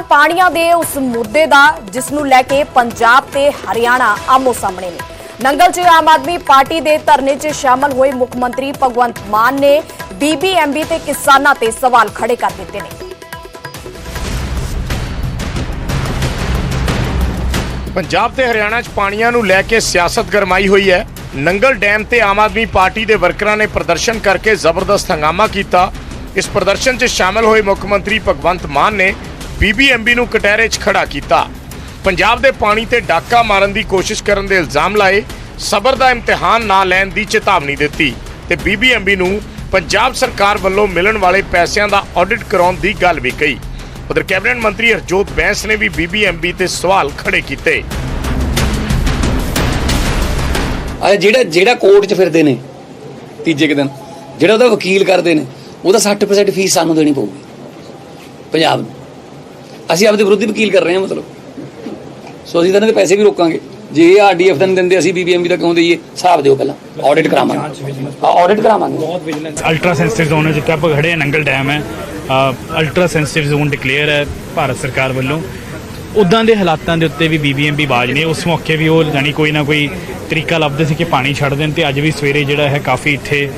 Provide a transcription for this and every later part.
ਦਰਅਸਲ ਪਾਣੀਆਂ ਦੇ ਉਸ ਮੁੱਦੇ ਦਾ, ਜਿਸ ਨੂੰ ਲੈ ਕੇ ਪੰਜਾਬ ਤੇ ਹਰਿਆਣਾ ਆਮੋ ਸਾਹਮਣੇ ਨੇ। ਨੰਗਲ 'ਚ ਆਮ ਆਦਮੀ ਪਾਰਟੀ ਦੇ ਧਰਨੇ 'ਚ ਸ਼ਾਮਲ ਹੋਏ ਮੁੱਖ ਮੰਤਰੀ ਭਗਵੰਤ ਮਾਨ ਨੇ ਬੀਬੀਐਮਬੀ ਤੇ ਕਿਸਾਨਾਂ ਤੇ ਸਵਾਲ ਖੜੇ ਕਰ ਦਿੱਤੇ ਨੇ। ਪੰਜਾਬ ਤੇ ਹਰਿਆਣਾ 'ਚ ਪਾਣੀਆਂ ਨੂੰ ਲੈ ਕੇ ਸਿਆਸਤ ਗਰਮਾਈ ਹੋਈ ਹੈ। ਨੰਗਲ ਡੈਮ ਤੇ ਆਮ ਆਦਮੀ ਪਾਰਟੀ ਦੇ ਵਰਕਰਾਂ ਨੇ ਪ੍ਰਦਰਸ਼ਨ ਕਰਕੇ ਜ਼ਬਰਦਸਤ ਹੰਗਾਮਾ ਕੀਤਾ। ਇਸ ਪ੍ਰਦਰਸ਼ਨ 'ਚ ਸ਼ਾਮਲ ਹੋਏ ਮੁੱਖ ਮੰਤਰੀ ਭਗਵੰਤ ਮਾਨ ਨੇ ਬੀਬੀਐਮਬੀ ਨੂੰ ਕਟਹਿਰੇ 'ਚ ਖੜਾ ਕੀਤਾ। ਪੰਜਾਬ ਦੇ ਪਾਣੀ ਤੇ ਡਾਕਾ ਮਾਰਨ ਦੀ ਕੋਸ਼ਿਸ਼ ਕਰਨ ਦੇ ਇਲਜ਼ਾਮ ਲਾਏ, ਸਬਰ ਦਾ ਇਮਤਿਹਾਨ ਨਾ ਲੈਣ ਦੀ ਚੇਤਾਵਨੀ ਦਿੱਤੀ ਤੇ ਬੀਬੀਐਮਬੀ ਨੂੰ ਪੰਜਾਬ ਸਰਕਾਰ ਵੱਲੋਂ ਮਿਲਣ ਵਾਲੇ ਪੈਸਿਆਂ ਦਾ ਆਡਿਟ ਕਰਾਉਣ ਦੀ ਗੱਲ ਵੀ ਕਹੀ। ਉਧਰ ਕੈਬਨਿਟ ਮੰਤਰੀ ਹਰਜੋਤ ਬੈਂਸ ਨੇ ਵੀ ਬੀਬੀਐਮਬੀ ਤੇ ਸਵਾਲ ਖੜੇ ਕੀਤੇ। ਆ ਜਿਹੜਾ ਜਿਹੜਾ ਕੋਰਟ 'ਚ ਫਿਰਦੇ ਨੇ, ਤੀਜੇ ਕੁ ਦਿਨ, ਜਿਹੜਾ ਉਹਦਾ ਵਕੀਲ ਕਰਦੇ ਨੇ, ਉਹਦਾ 60% ਫੀਸ ਸਾਨੂੰ ਦੇਣੀ ਪਊਗੀ। ਪੰਜਾਬ ਨੂੰ। ਅਸੀਂ ਆਪਦੇ ਵਿਰੋਧੀ ਵਕੀਲ ਕਰ ਰਹੇ ਹਾਂ ਮਤਲਬ। ਸੋ ਅਸੀਂ ਤਾਂ ਇਹਨਾਂ ਦੇ ਪੈਸੇ ਵੀ ਰੋਕਾਂਗੇ। ਜੇ ਇਹ ਆਰਡੀਐਫ ਦਾ ਨਹੀਂ ਦਿੰਦੇ ਅਸੀਂ ਬੀਬੀਐਮਬੀ ਦਾ ਕਿਉਂ ਦਈਏ? ਹਿਸਾਬ ਦਿਓ ਪਹਿਲਾਂ। ਆਡਿਟ ਕਰਾਵਾਂਗੇ। ਆਡਿਟ ਕਰਾਵਾਂਗੇ। ਅਲਟਰਾ ਸੈਂਸਿਟਿਵ ਜ਼ੋਨ ਜਿੱਥੇ ਆਪਾਂ ਖੜੇ ਹਾਂ ਨੰਗਲ ਡੈਮ ਹੈ। ਅਲਟਰਾ ਸੈਂਸਿਟਿਵ ਜ਼ੋਨ ਡਿਕਲੇਅਰ ਹੈ ਭਾਰਤ ਸਰਕਾਰ ਵੱਲੋਂ। ਉਦਾਂ ਦੇ ਹਾਲਾਤਾਂ ਦੇ ਉੱਤੇ ਵੀ ਬੀਬੀਐਮਬੀ ਬਾਜ ਨੇ। ਉਸ ਮੌਕੇ ਵੀ ਉਹ ਜਾਨੀ ਕੋਈ ਨਾ ਕੋਈ ਤਰੀਕਾ ਲੱਭਦੇ ਸੀ ਕਿ ਪਾਣੀ ਛੱਡ ਦੇਣ ਤੇ ਅੱਜ ਵੀ ਸਵੇਰੇ ਜਿਹੜਾ ਹੈ ਕਾਫੀ ਇੱਥੇ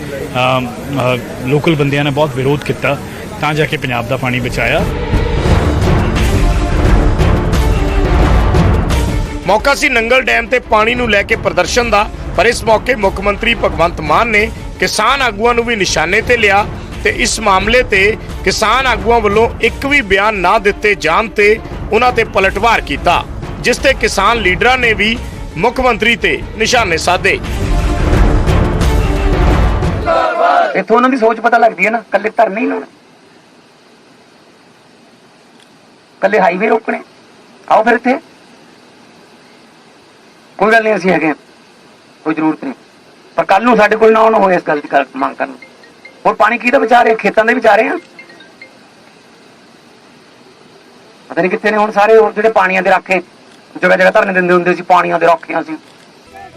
ਲੋਕਲ ਬੰਦਿਆਂ ਨੇ ਬਹੁਤ ਵਿਰੋਧ ਕੀਤਾ। ਤਾਂ ਜਾ ਕੇ ਪੰਜਾਬ ਦਾ ਪਾਣੀ ਬਚਾਇਆ। ਮੌਕਾ ਸੀ ਨੰਗਲ ਡੈਮ ਤੇ ਪਾਣੀ ਨੂੰ ਲੈ ਕੇ ਪ੍ਰਦਰਸ਼ਨ ਦਾ, ਪਰ ਇਸ ਮੌਕੇ ਮੁੱਖ ਮੰਤਰੀ ਭਗਵੰਤ ਮਾਨ ਨੇ ਕਿਸਾਨ ਆਗੂਆਂ ਨੂੰ ਵੀ ਨਿਸ਼ਾਨੇ ਤੇ ਲਿਆ ਤੇ ਇਸ ਮਾਮਲੇ ਤੇ ਕਿਸਾਨ ਆਗੂਆਂ ਵੱਲੋਂ ਇੱਕ ਵੀ ਬਿਆਨ ਨਾ ਦਿੱਤੇ ਜਾਣ ਤੇ ਉਹਨਾਂ ਤੇ ਪਲਟਵਾਰ ਕੀਤਾ, ਜਿਸ ਤੇ ਕਿਸਾਨ ਲੀਡਰਾਂ ਨੇ ਵੀ ਮੁੱਖ ਮੰਤਰੀ ਤੇ ਨਿਸ਼ਾਨੇ ਸਾਧੇ। ਇੱਥੋਂ ਉਹਨਾਂ ਦੀ ਸੋਚ ਪਤਾ ਲੱਗਦੀ ਹੈ ਨਾ ਕੱਲੇ ਧਰਨੇ ਹੀ ਲਾਉਣੇ। ਕੱਲੇ ਹਾਈਵੇ ਰੋਕਣੇ। ਆਓ ਫਿਰ ਇੱਥੇ। ਕੋਈ ਗੱਲ ਨਹੀਂ ਅਸੀਂ ਹੈਗੇ। ਕੋਈ ਜ਼ਰੂਰਤ ਨਹੀਂ। ਪਰ ਕੱਲ ਨੂੰ ਸਾਡੇ ਕੋਲ ਨਾ ਆਉਣਾ ਹੋਏ ਇਸ ਗੱਲ ਦੀ ਮੰਗ ਕਰਨ ਹੋਰ ਪਾਣੀ ਕਿਹਦਾ ਵਿਚਾਰ ਖੇਤਾਂ ਦੇ ਵਿਚਾਰੇ ਆ ਪਤਾ ਨਹੀਂ ਕਿੱਥੇ ਨੇ ਹੁਣ ਸਾਰੇ ਹੋਰ ਜਿਹੜੇ ਪਾਣੀਆਂ ਦੇ ਰਾਖੇ ਜਗ੍ਹਾ ਜਗ੍ਹਾ ਧਰਨੇ ਦਿੰਦੇ ਹੁੰਦੇ ਸੀ ਪਾਣੀਆਂ ਦੇ ਰਾਖਿਆਂ ਸੀ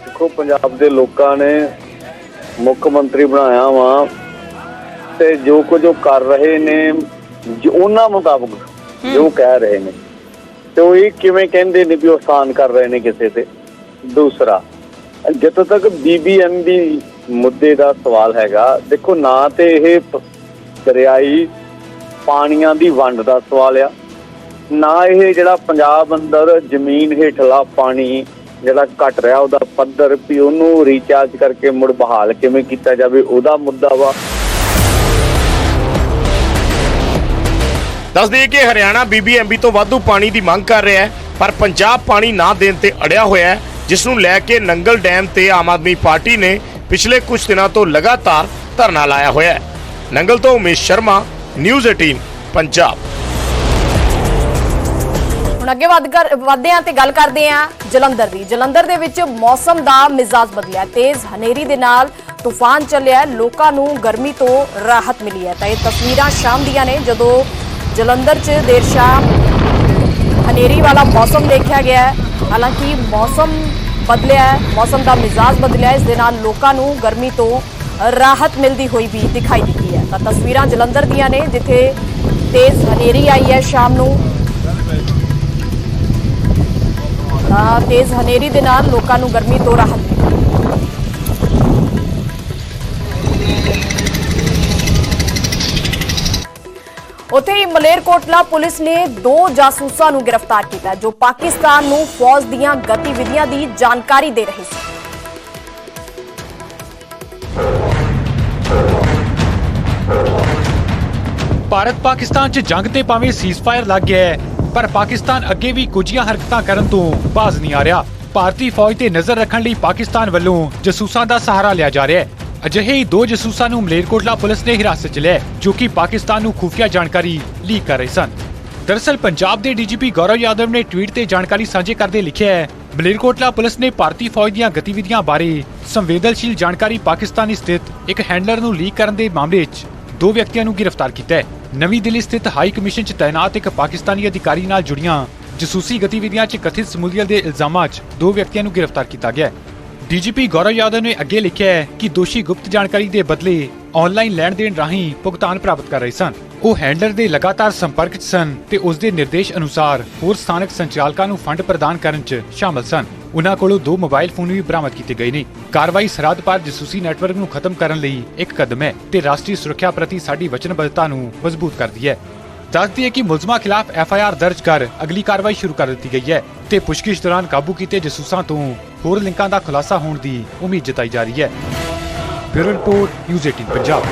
ਦੇਖੋ ਪੰਜਾਬ ਦੇ ਲੋਕਾਂ ਨੇ ਮੁੱਖ ਮੰਤਰੀ ਬਣਾਇਆ ਵਾ ਤੇ ਜੋ ਕੁਝ ਉਹ ਕਰ ਰਹੇ ਨੇ ਜੋ ਉਹਨਾਂ ਮੁਤਾਬਕ ਜੋ ਕਹਿ ਰਹੇ ਨੇ। ਤੇ ਉਹ ਇਹ ਕਿਵੇਂ ਕਹਿੰਦੇ ਨੇ ਵੀ ਉਹ ਆਸਾਨ ਕਰ ਰਹੇ ਨੇ ਕਿਸੇ ਤੇ? ਦੂਸਰਾ ਜਿੱਥੋਂ ਤੱਕ ਬੀਬੀਐਮਬੀ ਮੁੱਦੇ ਦਾ ਸਵਾਲ ਹੈਗਾ, ਦੇਖੋ ਨਾ ਤੇ ਇਹ ਦਰਿਆਈ ਪਾਣੀਆਂ ਦੀ ਵੰਡ ਦਾ ਸਵਾਲ ਆ, ਨਾ ਇਹ ਜਿਹੜਾ ਪੰਜਾਬ ਅੰਦਰ ਜ਼ਮੀਨ ਹੇਠਲਾ ਪਾਣੀ ਜਿਹੜਾ ਘਟ ਰਿਹਾ, ਉਹਦਾ ਪੱਧਰ ਵੀ ਉਹਨੂੰ ਰੀਚਾਰਜ ਕਰਕੇ ਮੁੜ ਬਹਾਲ ਕਿਵੇਂ ਕੀਤਾ ਜਾਵੇ, ਉਹਦਾ ਮੁੱਦਾ ਵਾ। ਦੱਸ ਦਈਏ ਕਿ ਹਰਿਆਣਾ ਬੀਬੀਐਮਬੀ ਤੋਂ ਵਾਧੂ ਪਾਣੀ ਦੀ ਮੰਗ ਕਰ ਰਿਹਾ ਹੈ, ਪਰ ਪੰਜਾਬ ਪਾਣੀ ਨਾ ਦੇਣ ਤੇ ਅੜਿਆ ਹੋਇਆ ਹੈ। ਜਿਸ ਨੂੰ ਲੈ ਕੇ ਨੰਗਲ ਡੈਮ ਤੇ ਆਮ ਆਦਮੀ ਪਾਰਟੀ ਨੇ ਪਿਛਲੇ ਕੁਝ ਦਿਨਾਂ ਤੋਂ ਲਗਾਤਾਰ ਧਰਨਾ ਲਾਇਆ ਹੋਇਆ ਹੈ। ਨੰਗਲ ਤੋਂ ਉਮੇਸ਼ ਸ਼ਰਮਾ, ਨਿਊਜ਼ 18 ਪੰਜਾਬ। ਹੁਣ ਅੱਗੇ ਵੱਧ ਕਰ ਵਧਦੇ ਹਾਂ ਤੇ ਗੱਲ ਕਰਦੇ ਹਾਂ ਜਲੰਧਰ ਦੀ। ਜਲੰਧਰ ਦੇ ਵਿੱਚ ਮੌਸਮ ਦਾ ਮਿਜ਼ਾਜ ਬਦਲਿਆ। ਤੇਜ਼ ਹਨੇਰੀ ਦੇ ਨਾਲ ਤੂਫਾਨ ਚੱਲਿਆ ਲੋਕਾਂ ਨੂੰ ਗਰਮੀ ਤੋਂ ਰਾਹਤ ਮਿਲੀ ਹੈ। ਤਾਂ ਇਹ ਤਸਵੀਰਾਂ ਸ਼ਾਮ ਦੀਆਂ ਨੇ, ਜਦੋਂ ਜਲੰਧਰ 'ਚ ਦੇਰ ਸ਼ਾਮ ਹਨੇਰੀ ਵਾਲਾ ਮੌਸਮ ਦੇਖਿਆ ਗਿਆ ਹੈ। ਹਾਲਾਂਕਿ ਮੌਸਮ ਬਦਲਿਆ ਹੈ, ਮੌਸਮ ਦਾ ਮਿਜ਼ਾਜ ਬਦਲਿਆ ਇਸ ਦੇ ਨਾਲ ਲੋਕਾਂ ਨੂੰ ਗਰਮੀ ਤੋਂ ਰਾਹਤ ਮਿਲਦੀ ਹੋਈ ਵੀ ਦਿਖਾਈ ਦਿੱਤੀ ਹੈ। ਤਾਂ ਤਸਵੀਰਾਂ ਜਲੰਧਰ ਦੀਆਂ ਨੇ, ਜਿੱਥੇ ਤੇਜ਼ ਹਨੇਰੀ ਆਈ ਹੈ ਸ਼ਾਮ ਨੂੰ। ਤੇਜ਼ ਹਨੇਰੀ ਦੇ ਨਾਲ ਲੋਕਾਂ ਨੂੰ ਗਰਮੀ ਤੋਂ ਰਾਹਤ ਮਿਲੀ। ਉੱਥੇ ਹੀ ਮਲੇਰਕੋਟਲਾ ਪੁਲਿਸ ਨੇ ਦੋ ਜਾਸੂਸਾਂ ਨੂੰ ਗ੍ਰਿਫਤਾਰ ਕੀਤਾ, ਜੋ ਪਾਕਿਸਤਾਨ ਨੂੰ ਫੌਜ ਦੀਆਂ ਗਤੀਵਿਧੀਆਂ ਦੀ ਜਾਣਕਾਰੀ ਦੇ ਰਹੇ ਸੀ। ਭਾਰਤ ਪਾਕਿਸਤਾਨ 'ਚ ਜੰਗ ਤੇ ਭਾਵੇਂ ਸੀਜ਼ਫਾਇਰ ਲੱਗ ਗਿਆ ਹੈ, ਪਰ ਪਾਕਿਸਤਾਨ ਅੱਗੇ ਵੀ ਕੁਝੀਆਂ ਹਰਕਤਾਂ ਕਰਨ ਤੋਂ ਬਾਜ਼ ਨਹੀਂ ਆ ਰਿਹਾ। ਭਾਰਤੀ ਫੌਜ ਤੇ ਨਜ਼ਰ ਰੱਖਣ ਲਈ ਪਾਕਿਸਤਾਨ ਵੱਲੋਂ ਜਸੂਸਾਂ ਦਾ ਸਹਾਰਾ ਲਿਆ ਜਾ ਰਿਹਾ ਹੈ। ਅਜਿਹੇ ਹੀ ਦੋ ਜਸੂਸਾਂ ਨੂੰ ਮਲੇਰਕੋਟਲਾ ਪੁਲਿਸ ਨੇ ਹਿਰਾਸਤ 'ਚ ਲਿਆ ਜੋ ਕਿ ਪਾਕਿਸਤਾਨ ਨੂੰ ਖੁਫੀਆ ਜਾਣਕਾਰੀ ਲੀਕ ਕਰ ਰਹੇ ਸਨ। ਦਰਅਸਲ, ਪੰਜਾਬ ਦੇ ਡੀਜੀਪੀ ਗੌਰਵ ਯਾਦਵ ਨੇ ਟਵੀਟ ਤੇ ਜਾਣਕਾਰੀ ਸਾਂਝੇ ਕਰਦੇ ਲਿਖਿਆ ਹੈ, ਮਲੇਰਕੋਟਲਾ ਪੁਲਿਸ ਨੇ ਭਾਰਤੀ ਫੌਜ ਦੀਆਂ ਗਤੀਵਿਧੀਆਂ ਬਾਰੇ ਸੰਵੇਦਨਸ਼ੀਲ ਜਾਣਕਾਰੀ ਪਾਕਿਸਤਾਨੀ ਸਥਿਤ ਇੱਕ ਹੈਂਡਲਰ ਨੂੰ ਲੀਕ ਕਰਨ ਦੇ ਮਾਮਲੇ 'ਚ ਦੋ ਵਿਅਕਤੀਆਂ ਨੂੰ ਗ੍ਰਿਫਤਾਰ ਕੀਤਾ ਹੈ। ਨਵੀਂ ਦਿੱਲੀ ਸਥਿਤ ਹਾਈ ਕਮਿਸ਼ਨ 'ਚ ਤਾਇਨਾਤ ਇੱਕ ਪਾਕਿਸਤਾਨੀ ਅਧਿਕਾਰੀ ਨਾਲ ਜੁੜੀਆਂ ਜਸੂਸੀ ਗਤੀਵਿਧੀਆਂ 'ਚ ਕਥਿਤ ਸਮੂਲੀਅਤ ਦੇ ਇਲਜ਼ਾਮਾਂ 'ਚ ਦੋ ਵਿਅਕਤੀਆਂ ਨੂੰ ਗ੍ਰਿਫਤਾਰ ਕੀਤਾ ਗਿਆ ਹੈ। ਡੀਜੀਪੀ ਗੌਰਵ ਯਾਦਵ ਨੇ ਅੱਗੇ ਲਿਖਿਆ ਹੈ ਕਿ ਦੋਸ਼ੀ ਗੁਪਤ ਜਾਣਕਾਰੀ ਦੇ ਬਦਲੇ ਆਨਲਾਈਨ ਲੈਣ ਦੇਣ ਰਾਹੀਂ ਭੁਗਤਾਨ ਪ੍ਰਾਪਤ ਕਰ ਰਹੇ ਸਨ। ਉਹ ਹੈਂਡਲਰ ਦੇ ਲਗਾਤਾਰ ਸੰਪਰਕ 'ਚ ਸਨ ਤੇ ਉਸ ਦੇ ਨਿਰਦੇਸ਼ ਅਨੁਸਾਰ ਹੋਰ ਸਥਾਨਕ ਸੰਚਾਲਕਾਂ ਨੂੰ ਫੰਡ ਪ੍ਰਦਾਨ ਕਰਨ 'ਚ ਸ਼ਾਮਲ ਸਨ। ਉਨ੍ਹਾਂ ਕੋਲੋਂ ਦੋ ਮੋਬਾਈਲ ਫੋਨ ਵੀ ਬਰਾਮਦ ਕੀਤੇ ਗਏ ਨੇ। ਕਾਰਵਾਈ ਸਰਹੱਦ ਪਾਰ ਜਸੂਸੀ ਨੈਟਵਰਕ ਨੂੰ ਖਤਮ ਕਰਨ ਲਈ ਇੱਕ ਕਦਮ ਹੈ ਤੇ ਰਾਸ਼ਟਰੀ ਸੁਰੱਖਿਆ ਪ੍ਰਤੀ ਸਾਡੀ ਵਚਨਬੱਧਤਾ ਨੂੰ ਮਜ਼ਬੂਤ ਕਰਦੀ ਹੈ। ਦੱਸਦੀ ਹੈ ਕਿ ਮੁਲਜ਼ਮਾਂ ਖਿਲਾਫ ਐਫ ਆਈ ਆਰ ਦਰਜ ਕਰ ਅਗਲੀ ਕਾਰਵਾਈ ਸ਼ੁਰੂ ਕਰ ਦਿੱਤੀ ਗਈ ਹੈ ਤੇ ਪੁੱਛਗਿੱਛ ਦੌਰਾਨ ਕਾਬੂ ਕੀਤੇ ਜਸੂਸਾਂ ਤੋਂ ਹੋਰ ਲਿੰਕਾਂ ਦਾ ਖੁਲਾਸਾ ਹੋਣ ਦੀ ਉਮੀਦ ਜਤਾਈ ਜਾ ਰਹੀ ਹੈ। Bureau report, news 18 Punjab.